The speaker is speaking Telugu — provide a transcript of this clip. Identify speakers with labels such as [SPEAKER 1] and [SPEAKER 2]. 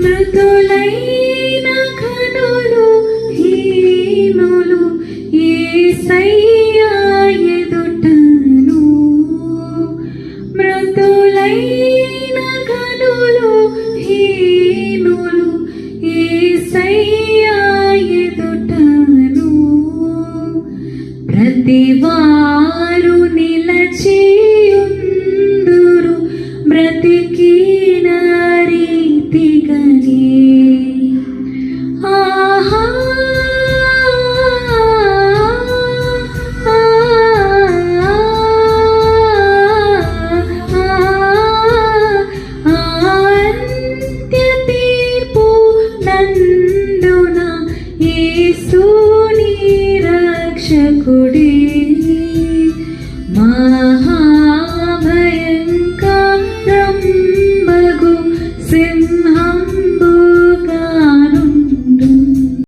[SPEAKER 1] మృతులైన కనులు హీనులు యేసయ్యా ఎదుటను. మృతులైన కనులు హీనులు యేసయ్యా ఎదుటను. ప్రతివారు నిలచియుందురు బ్రతికిన రీతిగని ఆహా. యేసుని రక్షకుడి. మా sin.